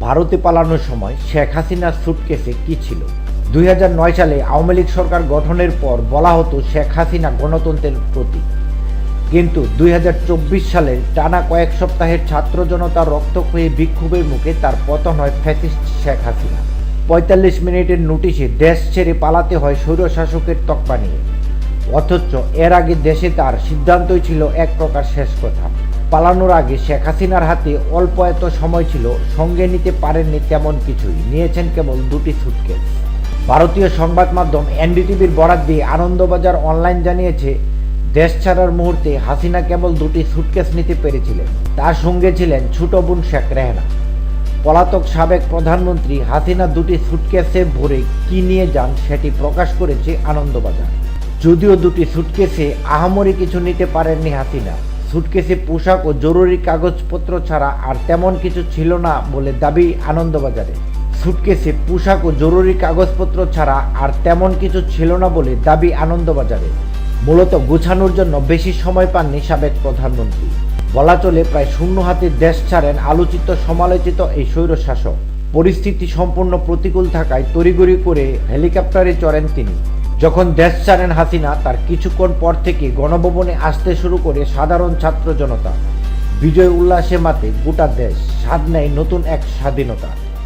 ভারতে পালানোর সময় শেখ হাসিনার সুটকেসে কি ছিল? দুই নয় সালে আওয়ামী লীগ সরকার গঠনের পর বলা হতো শেখ হাসিনা গণতন্ত্রের প্রতীক। কিন্তু দুই হাজার চব্বিশ সালের টানা কয়েক সপ্তাহের ছাত্র জনতার রক্তক্ষয়ী বিক্ষোভের মুখে তার পতন হয় ফ্যাসিস্ট শেখ হাসিনা পঁয়তাল্লিশ মিনিটের নোটিশে দেশ ছেড়ে পালাতে হয় স্বৈরশাসকের তকপা নিয়ে। অথচ এর আগে দেশে তার সিদ্ধান্তই ছিল এক প্রকার শেষ কথা। পালানোর আগে শেখ হাসিনার হাতে অল্প এত সময় ছিল, সঙ্গে নিতে পারেননি তেমন কিছুই। নিয়েছেন কেবল দুটি সুটকেস ভারতীয় সংবাদ মাধ্যম এনডিটিভির বরাত দিয়ে আনন্দবাজার অনলাইন জানিয়েছে, দেশ ছাড়ার মুহূর্তে হাসিনা কেবল দুটি সুটকেস নিতে পেরেছিলেন। তার সঙ্গে ছিলেন ছোট বোন শেখ রেহনা। পলাতক সাবেক প্রধানমন্ত্রী হাসিনা দুটি সুটকেসে ভরে কি নিয়ে যান সেটি প্রকাশ করেছে আনন্দবাজার। যদিও দুটি সুটকেসে আহামরি কিছু নিতে পারেননি হাসিনা। সুটকেসে পোশাক ও জরুরি কাগজপত্র ছাড়া আর তেমন কিছু ছিল না বলে দাবি আনন্দবাজারে। সুটকেসে পোশাক ও জরুরি কাগজপত্র ছাড়া আর তেমন কিছু ছিল না বলে দাবি আনন্দবাজারে। মূলত গোছানোর জন্য বেশি সময় পাননি সাবেক প্রধানমন্ত্রী। বলা চলে প্রায় শূন্য হাতে দেশ ছাড়েন আলোচিত সমালোচিত এই স্বৈরশাসক পরিস্থিতি সম্পূর্ণ প্রতিকূল থাকায় তড়িগড়ি করে হেলিকপ্টারে চড়েন তিনি। যখন দেশ ছাড়েন হাসিনা তার কিছুক্ষণ পর থেকে গণভবনে আসতে শুরু করে সাধারণ ছাত্র জনতা। বিজয় উল্লাসে মাতে গোটা দেশ স্বাদ নেয় নতুন এক স্বাধীনতা।